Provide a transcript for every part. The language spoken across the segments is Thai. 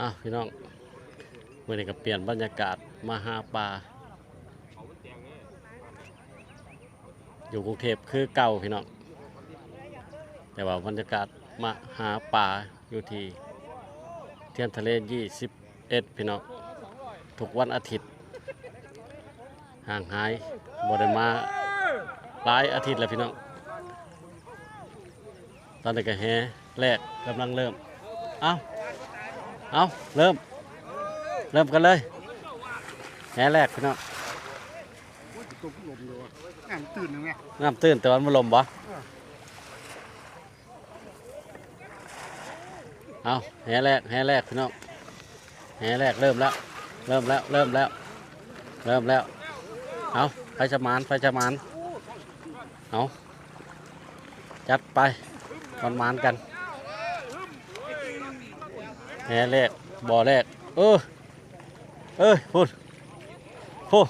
อะพี่น้องวันนี้ก็เปลี่ยนบรรยากาศมาหาปลาอยู่กรุงเทพคือเก่าพี่น้องแต่ว่าบรรยากาศมาหาปลาอยู่ที่เทียนทะเล21พี่น้องทุกวันอาทิตย์ ห่างหายบ่ได้มาหลายอาทิตย์แล้วพี่น้องตอนนี้ก็แฮแรกกำลังเริ่ม เอา เอาเริ่ม เริ่มกันเลยแฮแรกพี่น้องตกลมอยู่อ่านตื่นยังไงน้ำตื้นแต่วันมันลมบ่เอาแฮแรกแฮแรกพี่น้องแฮแรกเริ่มแล้ว เริ่มแล้วเริ่มแล้ว เริ่มแล้ว เอาไฟชะมานไฟชะมานเอาจัดไปมันมานๆกัน แฮแรกบ่อแรก เออ เอ้ยพูดพูด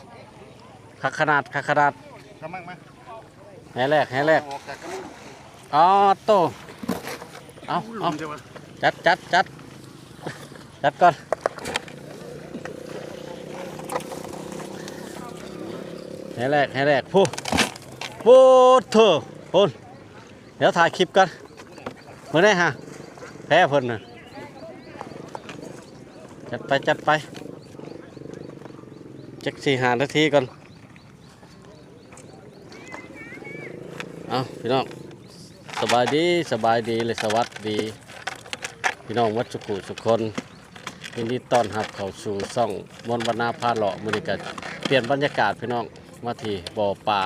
คักขนาดคักขนาดทำมั่งไหมแห่แรกแห่แรกออกจากกันอ๋อโตเอาลเอามเดียวจัดจัดจัดจัดก่อนแห่แรกแห่แรกพูพูดเถอะพูดเดี๋ยวถ่ายคลิปกันเมื่อไหร่ฮะแพ้เพิ่นน่ะ จัดไปจัดไปจักสี่หานาทีก่อน เอาพี่น้องสบายดีสบายดีเลยสวัสดี พี่น้องวัดสุขุสุคนยินดีต้อนรับเข้าสู่ซ่องมนบรรณาพาเลาะมือนี้กันเปลี่ยนบรรยากาศพี่น้องมาที่บ่อปลา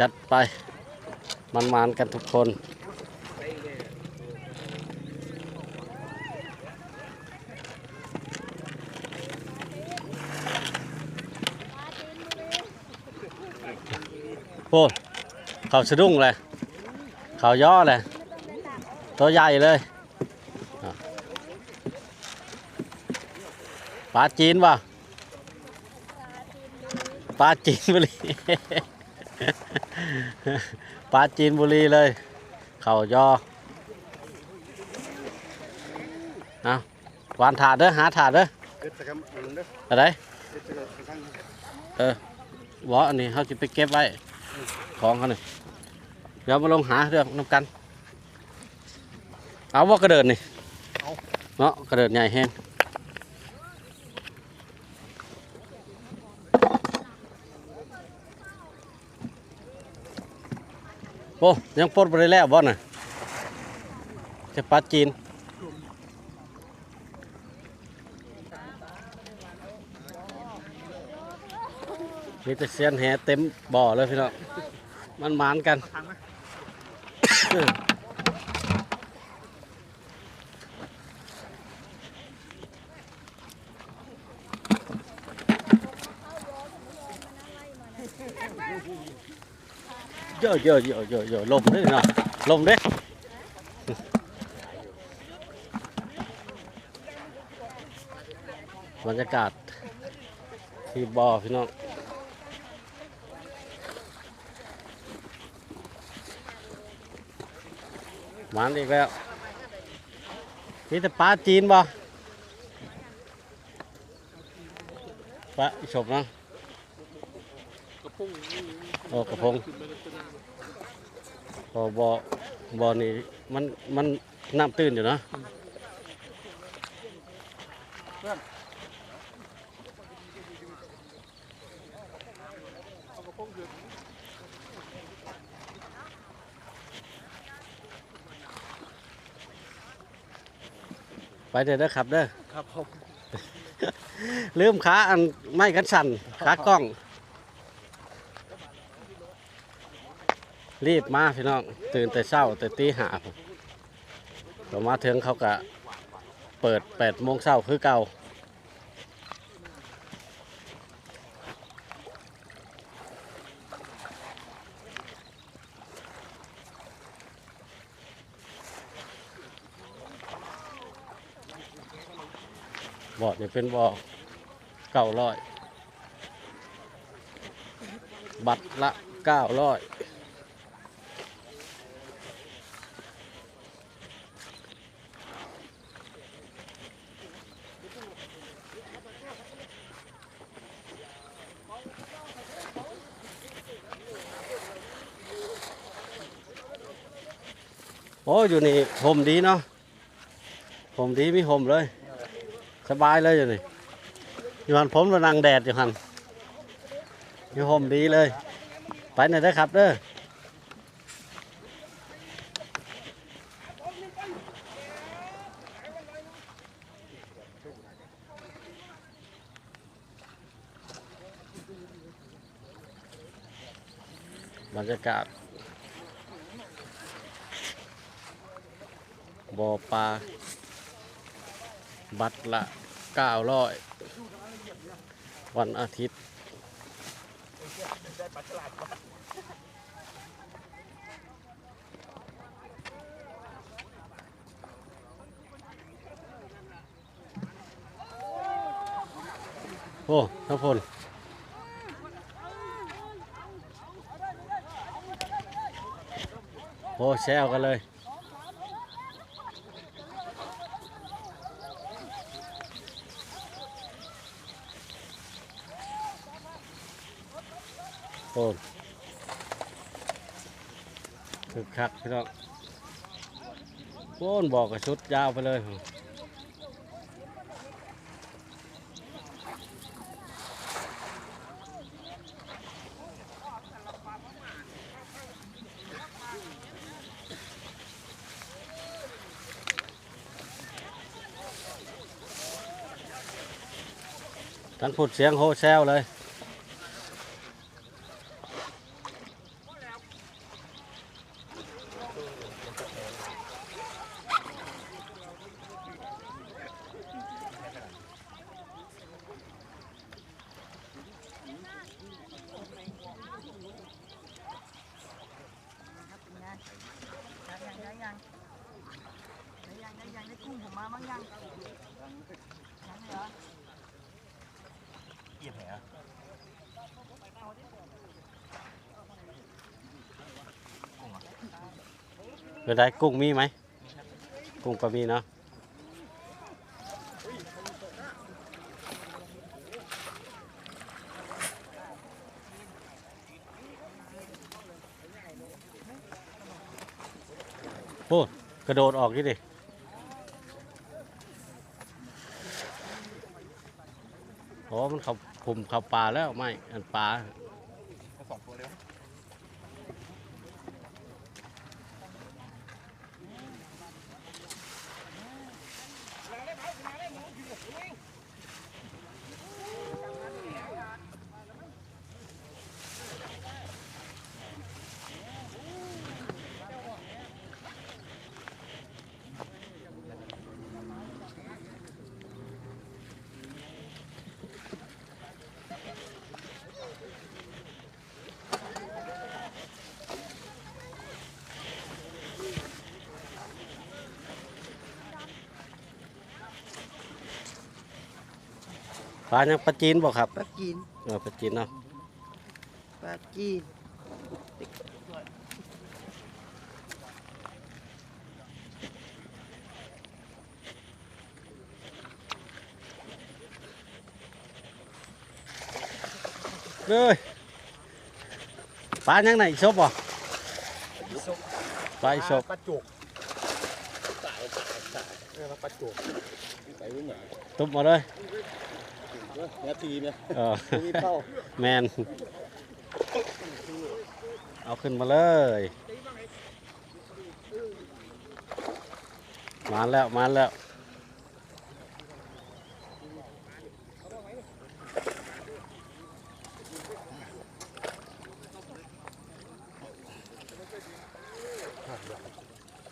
จัดไปมันมานๆกันทุกคน โอ้เขาสะดุ้งเลยเขาย่อเลยตัวใหญ่เลยปลาจีนป่ะปลาจีนบุรีปลาจีนบุรีเลย เขาย่อเอาวานถาดเด้อหาถาดเด้ออะไรเด็ดสักครั้งเออวออันนี้เขาจะไปเก็บไว้ ของเขาหนึ่เดี๋ยวมาลงหาเรื่องน้ำกัน เอาว่ากระเดิดนี่เนาะกระเดิดใหญ่แห้งโอ้ยังปลดไปแล้วบ่น่ะจะปลาจีน มีแต่เสียนแหเต็มบ่อเลยพี่น้องมันหมานกัน เยอะเยอะเยอะเยอะเยอะลมด้วยนะลมเด้บรรยากาศที่บ่อพี่น้อง หวานอีกแล้วมีแต่ปลาจีนบ่ปลาอีฉบนะโอ้กระพงพอบ่อบ่อนี่มันมันน้ำตื้นอยู่เนาะ ไปเด้อเด้อครับเด้อครับผมลืมขาอันไม่กันสั่นขากล้อง รีบมาพี่น้องตื่นแต่เช้าแต่ตีหาผมเรามาถึงเขาก็เปิดแปดโมงเช้าคือเก่า บ่อนี่เป็นบ่อเก้าร้อยบัตรละเก้าร้อยโอ้อยู่นี่ห่มดีเนาะห่มดีมีห่มเลย สบายเลยอยู่นี่อยู่หันผมมานั่งแดดอยู่หันมีห่มดีเลย ไปไหนอยได้ครับเด้อบรรยากาศบ่อปลา บัตรละ900วันอาทิตย์ โอ้ทั้งพลโอ้แซวกันเลย คึกคักพี่น้องโอ้นบอกกับชุดยาวไปเลยทั้งพูดเสียงโฮแซวเลย ยังยังยังยังยังยังยังได้กุ้งผมมา บ้างยังยังเหรอเหยียบแผลเป็นไรกุ้งมีไหม กุ้งก็มีเนาะโอ้กระโดดออกนี่ดิโอ้ มันเขาคุมเขาป่าแล้วไม่อันป่า ปลายังปลาจีนบอกครับปลาจีนเออปลาจีนเนาะปลาจีนเลยปลายังไหนชบบ่ปลาอีชบปลาจุกเออปลาจุกใส่ไว้หนาตุบมาเลย นาทีเนี่ยเออมีเป้าแมนเอาขึ้นมาเลยมาแล้วมาแล้ว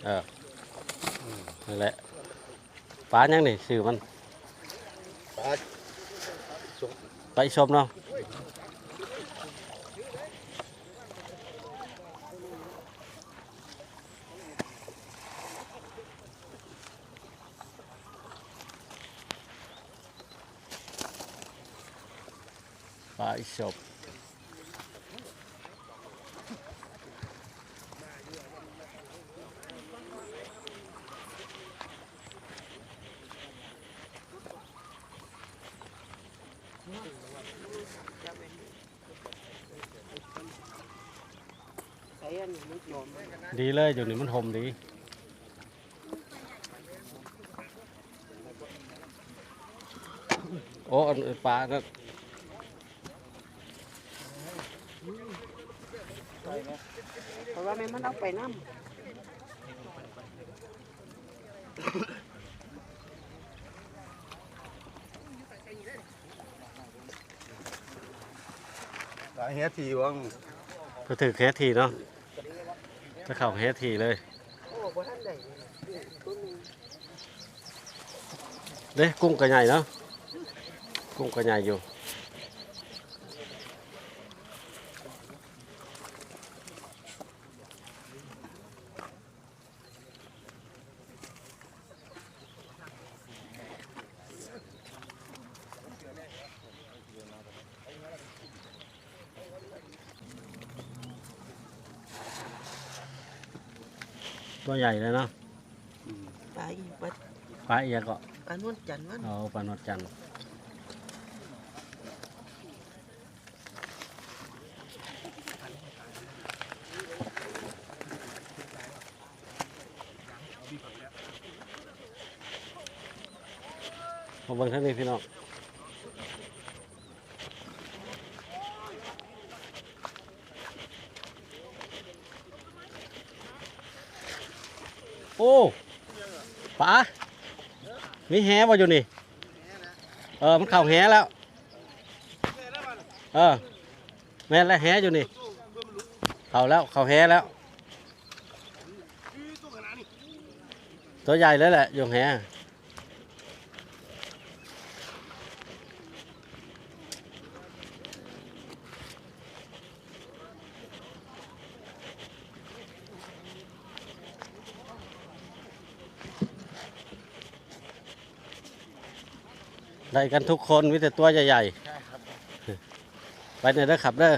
เออนั่นแหละปลายังนี่สื่อมันปลา ไปชมเดีเลยอยู่นี่มันหอมดีโอ้ปลาก็เพราะว่าแม่มันเอาไปน้ำเฮียทีวังก็ถือเฮียทีเนาะ ถ้าเข้าแค่ทีเลยำโอ้บ่ทันได้ตัวนึงเด้กุ้งกระใหญ่เนาะกุ้งกระใหญ่อยู่ ตัวใหญ่เลยเนาะปลาอีปลาปลาเอียก็ปลานวลจันทร์มันเอาปลาหนวดจันทร์มาเบิ่งท่างนี้พี่น้อง โอ้ป๋ามีแหบ่อยู่นี่ เออ มันเข่าแหแล้ว เออ แม่นแล้วแหอยู่นี่ เข่าแล้ว เข่าแหแล้ว ตัวใหญ่แล้วแหละอยู่แห ได้กันทุกคนมีแต่ตัวใหญ่ๆไปไหนเด้อขับเด้อ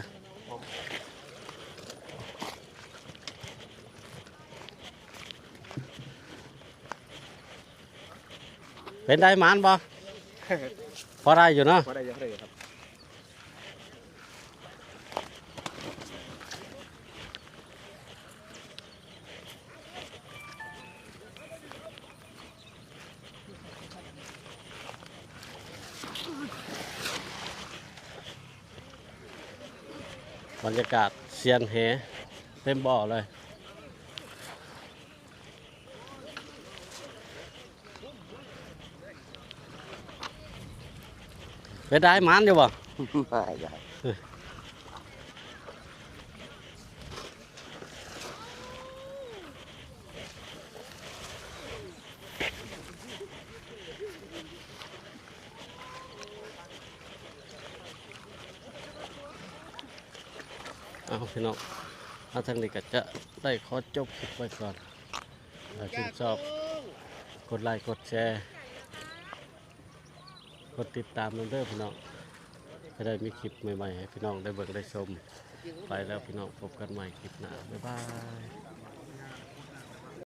เป็นได้หมานบ่ พอได้อยู่เนาะ พอได้ยังไงครับ บรรยากาศเซียนแหเต็มบ่อเลย ไปได้มานอยู่บ่ไม่ได้ เอาพี่น้องเอาทางนี้ก็จะได้ขอจบคลิปไว้ก่อนถ้าชื่นชอบกดไลค์กดแชร์ กดติดตามน้องเด้อพี่น้องจะได้มีคลิปใหม่ๆให้พี่น้องได้เบิ่งได้ชม ไปแล้วพี่น้องพบกันใหม่คลิปหน้าบ๊ายบาย